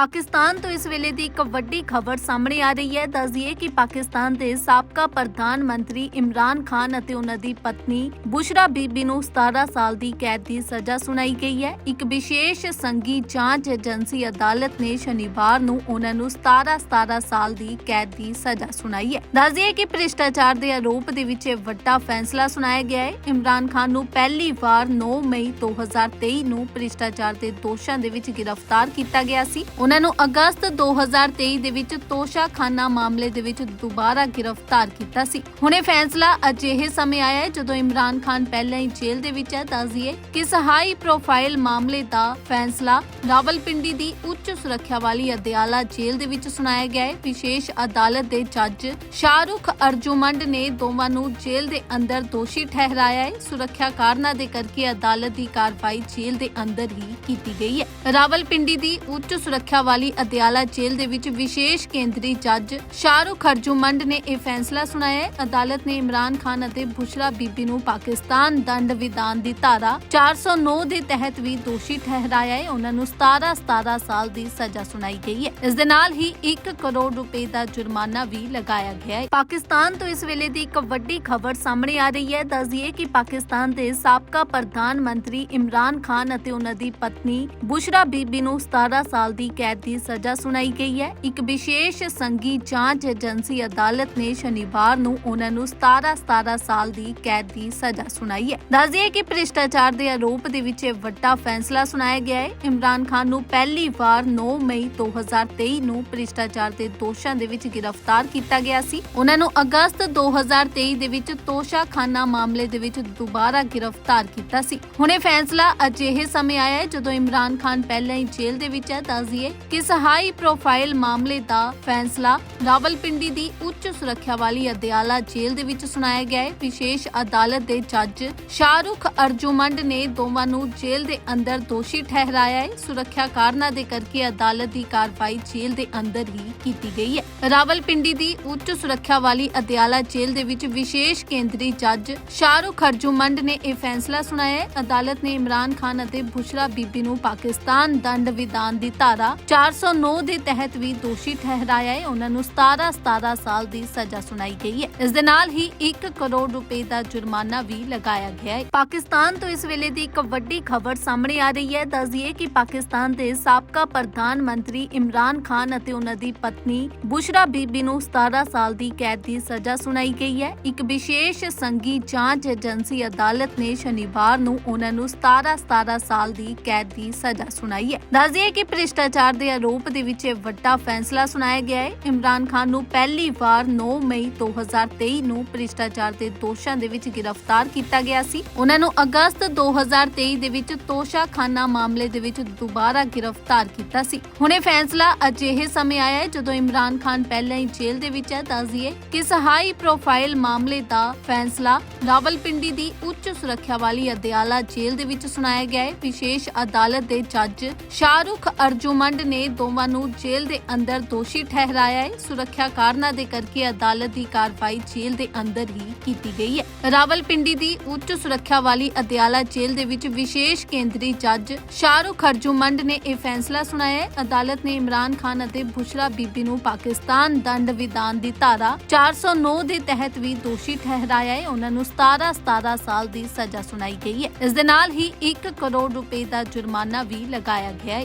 ਪਾਕਿਸਤਾਨ ਤੋਂ ਇਸ ਵੇਲੇ ਦੀ ਇੱਕ ਵੱਡੀ ਖਬਰ ਸਾਹਮਣੇ ਆ ਰਹੀ ਹੈ। ਦੱਸਦੀਏ ਕਿ ਪਾਕਿਸਤਾਨ ਦੇ ਸਾਬਕਾ ਪ੍ਰਧਾਨ ਮੰਤਰੀ ਇਮਰਾਨ ਖਾਨ ਅਤੇ ਉਹਨਾਂ ਦੀ ਪਤਨੀ ਬੁਸ਼ਰਾ ਬੀਬੀ ਨੂੰ 17 ਸਾਲ ਦੀ ਕੈਦ ਦੀ ਸਜ਼ਾ ਸੁਣਾਈ ਗਈ ਹੈ। ਇੱਕ ਵਿਸ਼ੇਸ਼ ਸੰਘੀ ਜਾਂਚ ਏਜੰਸੀ ਅਦਾਲਤ ਨੇ ਸ਼ਨੀਵਾਰ ਨੂੰ ਉਹਨਾਂ ਨੂੰ 17 17 ਸਾਲ ਦੀ ਕੈਦ ਦੀ ਸਜ਼ਾ ਸੁਣਾਈ ਹੈ। ਦੱਸਦੀਏ ਕਿ ਭ੍ਰਿਸ਼ਟਾਚਾਰ ਦੇ ਆਰੋਪ ਦੇ ਵਿੱਚ ਇਹ ਵੱਡਾ ਫੈਸਲਾ ਸੁਣਾਇਆ ਗਿਆ ਹੈ। ਇਮਰਾਨ ਖਾਨ ਨੂੰ ਪਹਿਲੀ ਵਾਰ 9 ਮਈ 2023 ਨੂੰ ਭ੍ਰਿਸ਼ਟਾਚਾਰ ਦੇ ਦੋਸ਼ਾਂ ਦੇ ਵਿੱਚ ਗ੍ਰਿਫਤਾਰ ਕੀਤਾ ਗਿਆ ਸੀ। ਉਹਨਾਂ ਨੂੰ ਅਗਸਤ 2023 ਦੇ ਵਿੱਚ ਤੋਸ਼ਾਖਾਨਾ ਮਾਮਲੇ ਦੇ ਵਿੱਚ ਦੁਬਾਰਾ ਗ੍ਰਿਫਤਾਰ ਕੀਤਾ ਸੀ। ਹੁਣ ਇਹ ਫੈਸਲਾ ਅਜਿਹੇ ਸਮੇਂ ਆਇਆ ਹੈ ਜਦੋਂ ਇਮਰਾਨ ਖਾਨ ਪਹਿਲਾਂ ਹੀ ਜੇਲ੍ਹ ਦੇ ਵਿੱਚ ਹੈ। ਦੱਸਦੀਏ ਕਿ ਹਾਈ ਪ੍ਰੋਫਾਈਲ ਮਾਮਲੇ ਦਾ ਫੈਸਲਾ ਰਾਵਲਪਿੰਡੀ ਦੀ ਉੱਚ ਸੁਰੱਖਿਆ ਵਾਲੀ ਅਦਿਆਲਾ ਜੇਲ੍ਹ ਦੇ ਵਿੱਚ ਸੁਣਾਇਆ ਗਿਆ ਹੈ। ਵਿਸ਼ੇਸ਼ ਅਦਾਲਤ ਦੇ ਜੱਜ ਸ਼ਾਹਰੁਖ ਅਰਜੁਮੰਡ ਨੇ ਦੋਵਾਂ ਨੂੰ ਜੇਲ੍ਹ ਦੇ ਅੰਦਰ ਦੋਸ਼ੀ ਠਹਿਰਾਇਆ ਹੈ। ਸੁਰੱਖਿਆ ਕਾਰਨਾਂ ਦੇ ਕਰਕੇ ਅਦਾਲਤ ਦੀ ਕਾਰਵਾਈ ਜੇਲ੍ਹ ਦੇ ਅੰਦਰ ਹੀ ਕੀਤੀ ਗਈ ਹੈ। ਰਾਵਲਪਿੰਡੀ ਦੀ ਉੱਚ ਸੁਰੱਖਿਆ ਵਾਲੀ ਅਦਿਆਲਾ ਜੇਲ੍ਹ ਦੇ ਵਿੱਚ ਵਿਸ਼ੇਸ਼ ਕੇਂਦਰੀ ਜੱਜ ਸ਼ਾਹਰੁਖ ਅਰਜੁਮੰਡ ਨੇ ਇਹ ਫੈਸਲਾ ਸੁਣਾਇਆ ਹੈ। ਅਦਾਲਤ ਨੇ ਇਮਰਾਨ ਖਾਨ ਅਤੇ ਬੁਸ਼ਰਾ ਬੀਬੀ ਨੂੰ ਪਾਕਿਸਤਾਨ ਦੰਡ ਵਿਧਾਨ ਦੀ ਧਾਰਾ 409 ਦੇ ਤਹਿਤ ਵੀ ਦੋਸ਼ੀ ਠਹਿਰਾਇਆ ਹੈ। ਉਹਨਾਂ ਨੂੰ 17 17 ਸਾਲ ਦੀ ਸਜ਼ਾ ਸੁਣਾਈ ਗਈ ਹੈ। ਇਸ ਦੇ ਨਾਲ ਹੀ 1 ਕਰੋੜ ਰੁਪਏ ਦਾ ਜੁਰਮਾਨਾ ਵੀ ਲਗਾਇਆ ਗਿਆ ਹੈ। ਪਾਕਿਸਤਾਨ ਤੋਂ ਇਸ ਵੇਲੇ ਦੀ ਇੱਕ ਵੱਡੀ ਖਬਰ ਸਾਹਮਣੇ ਆ ਰਹੀ ਹੈ। ਦੱਸਦੀਏ ਕਿ ਪਾਕਿਸਤਾਨ ਦੇ ਸਾਬਕਾ ਪ੍ਰਧਾਨ ਮੰਤਰੀ ਇਮਰਾਨ ਖਾਨ ਅਤੇ ਉਹਨਾਂ ਦੀ ਪਤਨੀ ਬੁਸ਼ਰਾ ਬੀਬੀ ਨੂੰ 17 ਸਾਲ ਦੀ ਕੈਦ ਦੀ ਸਜ਼ਾ ਸੁਣਾਈ ਗਈ ਹੈ। ਇੱਕ ਵਿਸ਼ੇਸ਼ ਸੰਘੀ ਜਾਂਚ ਏਜੰਸੀ ਅਦਾਲਤ ਨੇ ਸ਼ਨੀਵਾਰ ਨੂੰ ਉਹਨਾਂ ਨੂੰ 17 17 ਸਾਲ ਦੀ ਕੈਦ ਦੀ ਸਜ਼ਾ ਸੁਣਾਈ ਹੈ। ਦੱਸਦੀਏ ਕਿ ਭ੍ਰਿਸ਼ਟਾਚਾਰ ਦੇ ਆਰੋਪ ਦੇ ਵਿੱਚ ਇਹ ਵੱਡਾ ਫੈਸਲਾ ਸੁਣਾਇਆ ਗਿਆ ਹੈ। ਇਮਰਾਨ ਖਾਨ ਨੂੰ ਪਹਿਲੀ ਵਾਰ 9 ਮਈ 2023 ਨੂੰ ਭ੍ਰਿਸ਼ਟਾਚਾਰ ਦੇ ਦੋਸ਼ਾਂ ਦੇ ਵਿੱਚ ਗ੍ਰਿਫਤਾਰ ਕੀਤਾ ਗਿਆ ਸੀ। ਉਹਨਾਂ ਨੂੰ ਅਗਸਤ 2023 ਦੇ ਵਿੱਚ ਤੋਸ਼ਾਖਾਨਾ ਮਾਮਲੇ ਦੇ ਵਿੱਚ ਦੁਬਾਰਾ ਗ੍ਰਿਫਤਾਰ ਕੀਤਾ ਸੀ। ਹੁਣ ਇਹ ਫੈਸਲਾ ਅਜਿਹੇ ਸਮੇਂ ਆਇਆ ਹੈ ਜਦੋਂ ਇਮਰਾਨ ਖਾਨ ਪਹਿਲਾਂ ਹੀ ਜੇਲ੍ਹ ਦੇ ਵਿੱਚ ਹੈ। ਦੱਸਦੀਏ ਕਿਸ ਹਾਈ ਪ੍ਰੋਫਾਈਲ ਮਾਮਲੇ ਦਾ ਫੈਸਲਾ ਰਾਵਲਪਿੰਡੀ ਦੀ ਉੱਚ ਸੁਰੱਖਿਆ ਵਾਲੀ ਅਦਿਆਲਾ ਜੇਲ੍ਹ ਦੇ ਵਿੱਚ ਸੁਣਾਇਆ ਗਿਆ ਹੈ। ਵਿਸ਼ੇਸ਼ ਅਦਾਲਤ ਦੇ ਜੱਜ ਸ਼ਾਹਰੁਖ ਅਰਜੁਮੰਡ ਨੇ ਦੋਵਾਂ ਨੂੰ ਜੇਲ੍ਹ ਦੇ ਅੰਦਰ ਦੋਸ਼ੀ ਠਹਿਰਾਇਆ ਹੈ। ਸੁਰੱਖਿਆ ਕਾਰਨਾਂ ਦੇ ਕਰਕੇ ਅਦਾਲਤ ਦੀ ਕਾਰਵਾਈ ਜੇਲ੍ਹ ਦੇ ਅੰਦਰ ਹੀ ਕੀਤੀ ਗਈ ਹੈ। ਰਾਵਲਪਿੰਡੀ ਦੀ ਉੱਚ ਸੁਰੱਖਿਆ ਵਾਲੀ ਅਦਿਆਲਾ ਜੇਲ੍ਹ ਦੇ ਵਿੱਚ ਵਿਸ਼ੇਸ਼ ਕੇਂਦਰੀ ਜੱਜ ਸ਼ਾਹਰੁਖ ਅਰਜੁਮੰਡ ਨੇ ਇਹ ਫੈਸਲਾ ਸੁਣਾਇਆ ਹੈ। ਅਦਾਲਤ ਨੇ ਇਮਰਾਨ ਖਾਨ ਅਤੇ ਬੁਸ਼ਰਾ ਬੀਬੀ ਨੂੰ ਪਾਕਿਸਤਾਨ ਦੰਡ ਵਿਧਾਨ ਦੀ ਧਾਰਾ 409 ਦੇ ਤਹਿਤ ਵੀ ਦੋਸ਼ੀ ਠਹਿਰਾਇਆ ਹੈ। ਉਹਨਾਂ ਨੂੰ 17 17 ਸਾਲ ਦੀ ਸਜ਼ਾ ਸੁਣਾਈ ਗਈ ਹੈ। ਇਸ ਦੇ ਨਾਲ ਹੀ 1 ਕਰੋੜ ਰੁਪਏ ਦਾ ਜੁਰਮਾਨਾ ਵੀ ਲਗਾਇਆ ਗਿਆ ਹੈ। ਪਾਕਿਸਤਾਨ ਤੋਂ ਇਸ ਵੇਲੇ ਦੀ ਇੱਕ ਵੱਡੀ ਖਬਰ ਸਾਹਮਣੇ ਆ ਰਹੀ ਹੈ। ਦੱਸਦੀਏ ਕਿ ਪਾਕਿਸਤਾਨ ਦੇ ਸਾਬਕਾ ਪ੍ਰਧਾਨ ਮੰਤਰੀ ਇਮਰਾਨ ਖਾਨ ਅਤੇ ਉਹਨਾਂ ਦੀ ਪਤਨੀ ਬੁਸ਼ਰਾ ਬੀਬੀ ਨੂੰ 17 ਸਾਲ ਦੀ ਕੈਦ ਦੀ ਸਜ਼ਾ ਸੁਣਾਈ ਗਈ ਹੈ। ਇੱਕ ਵਿਸ਼ੇਸ਼ ਸੰਘੀ ਜਾਂਚ ਏਜੰਸੀ ਅਦਾਲਤ ਨੇ ਸ਼ਨੀਵਾਰ ਨੂੰ ਉਹਨਾਂ ਨੂੰ 17 17 ਸਾਲ ਦੀ ਕੈਦ ਦੀ ਸਜ਼ਾ ਸੁਣਾਈ ਹੈ। ਦੱਸਦੀਏ ਕਿ ਭ੍ਰਿਸ਼ਟਾਚਾਰ ਦੇ ਆਰੋਪ ਦੇ ਵਿੱਚ ਇਹ ਵੱਡਾ ਫੈਸਲਾ ਸੁਣਾਇਆ ਗਿਆ ਹੈ। ਇਮਰਾਨ ਖਾਨ ਨੂੰ ਪਹਿਲੀ ਵਾਰ 9 ਮਈ 2023 ਨੂੰ ਭ੍ਰਿਸ਼ਟਾਚਾਰ ਦੇ ਦੋਸ਼ਾਂ ਦੇ ਵਿੱਚ ਗ੍ਰਿਫਤਾਰ ਕੀਤਾ ਗਿਆ ਸੀ। ਉਹਨਾਂ ਨੂੰ ਅਗਸਤ 2023 ਦੇ ਵਿੱਚ ਤੋਸ਼ਾਖਾਨਾ ਮਾਮਲੇ ਦੇ ਵਿੱਚ ਦੁਬਾਰਾ ਗ੍ਰਿਫਤਾਰ ਕੀਤਾ ਸੀ। ਹੁਣ ਇਹ ਫੈਸਲਾ ਅਜਿਹੇ ਸਮੇਂ ਆਇਆ ਹੈ ਜਦੋਂ ਇਮਰਾਨ ਖਾਨ ਪਹਿਲਾਂ ਹੀ ਜੇਲ੍ਹ ਦੇ ਵਿੱਚ ਹੈ। ਦੱਸਦੀਏ ਕਿ ਹਾਈ ਪ੍ਰੋਫਾਈਲ ਮਾਮਲੇ ਦਾ ਫੈਸਲਾ ਰਾਵਲਪਿੰਡੀ ਦੀ ਉੱਚ ਸੁਰੱਖਿਆ ਵਾਲੀ ਅਦਿਆਲਾ ਜੇਲ੍ਹ ਦੇ ਵਿੱਚ ਸੁਣਾਇਆ ਗਿਆ ਹੈ। ਵਿਸ਼ੇਸ਼ ਅਦਾਲਤ ਦੇ ਜੱਜ ਸ਼ਾਹਰੁਖ ਅਰਜੁਮੰਡ ਨੇ ਦੋਵਾਂ ਨੂੰ ਜੇਲ੍ਹ ਦੇ ਅੰਦਰ ਦੋਸ਼ੀ ਠਹਿਰਾਇਆ ਹੈ। ਸੁਰੱਖਿਆ ਕਾਰਨਾਂ ਦੇ ਕਰਕੇ ਅਦਾਲਤ ਦੀ ਕਾਰਵਾਈ ਜੇਲ੍ਹ ਦੇ ਅੰਦਰ ਹੀ ਕੀਤੀ ਗਈ ਹੈ। ਰਾਵਲਪਿੰਡੀ ਦੀ ਉੱਚ ਸੁਰੱਖਿਆ ਵਾਲੀ ਅਦਿਆਲਾ ਜੇਲ੍ਹ ਦੇ ਵਿੱਚ ਵਿਸ਼ੇਸ਼ ਕੇਂਦਰੀ ਜੱਜ ਸ਼ਾਹਰੁਖ ਅਰਜੁਮੰਡ ਨੇ ਇਹ ਫੈਸਲਾ ਸੁਣਾਇਆ ਹੈ। ਅਦਾਲਤ ਨੇ ਇਮਰਾਨ ਖਾਨ ਅਤੇ ਬੁਸ਼ਰਾ ਬੀਬੀ ਨੂੰ ਪਾਕਿਸਤਾਨ ਦੰਡ ਵਿਧਾਨ ਦੀ ਧਾਰਾ 409 ਦੇ ਤਹਿਤ ਵੀ ਦੋਸ਼ੀ ਠਹਿਰਾਇਆ ਹੈ। ਉਹਨਾਂ ਨੂੰ 17 17 ਸਾਲ ਦੀ ਸਜ਼ਾ ਸੁਣਾਈ ਗਈ ਹੈ। ਇਸ ਦੇ ਨਾਲ ਹੀ 1 ਕਰੋੜ ਰੁਪਏ ਦਾ ਜੁਰਮਾਨਾ ਵੀ ਲਗਾਇਆ ਗਿਆ ਹੈ।